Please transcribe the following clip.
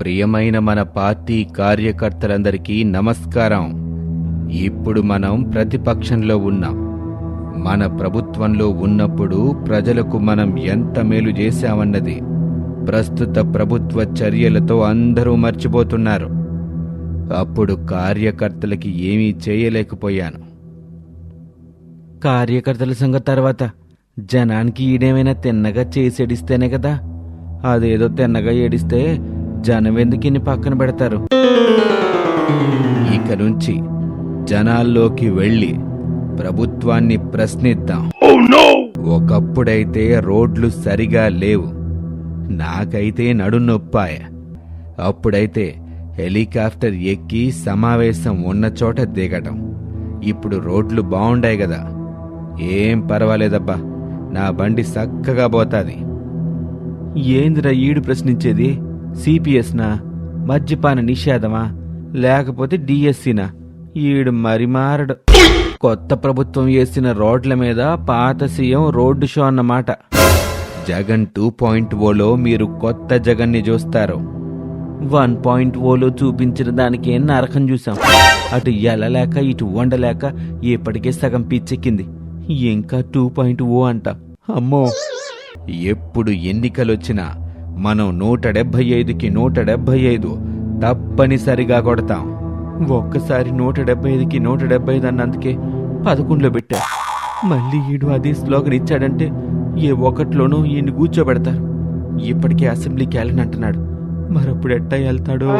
ప్రియమైన మన పార్టీ కార్యకర్తలందరికీ నమస్కారం. ఇప్పుడు మనం ప్రతిపక్షంలో ఉన్నాం. మన ప్రభుత్వంలో ఉన్నప్పుడు ప్రజలకు మనం ఎంత మేలు చేశామన్నది ప్రస్తుత ప్రభుత్వ చర్యలతో అందరూ మర్చిపోతున్నారు. అప్పుడు కార్యకర్తలకి ఏమీ చేయలేకపోయాను. కార్యకర్తల సంగతి తర్వాత. జనానికి ఈడేమైనా తిన్నగా చేసేడిస్తేనే కదా. అదేదో తిన్నగా ఏడిస్తే జనం ఎందుకు ఇన్ని పక్కన పెడతారు? ఇక నుంచి జనాల్లోకి వెళ్ళి ప్రభుత్వాన్ని ప్రశ్నిద్దాం. ఒకప్పుడైతే రోడ్లు సరిగా లేవు. నాకైతే నడునొప్పాయ అప్పుడైతే హెలికాప్టర్ ఎక్కి సమావేశం ఉన్న చోట దిగటం. ఇప్పుడు రోడ్లు బాగుండాయి కదా. ఏం పర్వాలేదబ్బా. నా బండి చక్కగా పోతాది. ఏందిరా ఈడు ప్రశ్నించేది? సిపిఎస్నా? మద్యపాన నిషేధమా? లేకపోతే డిఎస్సినా? ఈడు మరి మారడు. కొత్త ప్రభుత్వం వేసిన రోడ్ల మీద పాత సీఎం రోడ్డు షో అన్నమాట జగన్ టూ పాయింట్ ఓలో మీరు కొత్త జగన్ని చూస్తారు. వన్ పాయింట్ ఓలో చూపించిన దానికి నరకం చూసాం అటు ఎలలేక ఇటు వండలేక ఇప్పటికే సగం పిచ్చెక్కింది. ఇంకా టూ పాయింట్ ఓ అంట. అమ్మో. ఎప్పుడు ఎన్నికలొచ్చినా మనం నూట డెబ్బై ఐదుకి నూట డెబ్బై ఐదు తప్పనిసరిగా కొడతాం. ఒక్కసారి నూట డెబ్బై ఐదుకి నూట డెబ్బై ఐదు అన్నందుకే పదకొండులో పెట్టా. మళ్ళీ ఈడు అదే స్లోగన్ ఇచ్చాడంటే ఏ ఒకట్లోనూ ఈయన్ని కూర్చోబెడతారు. ఇప్పటికే అసెంబ్లీకి వెళ్ళని అంటున్నాడు. మరప్పుడు ఎట్టా వెళ్తాడో?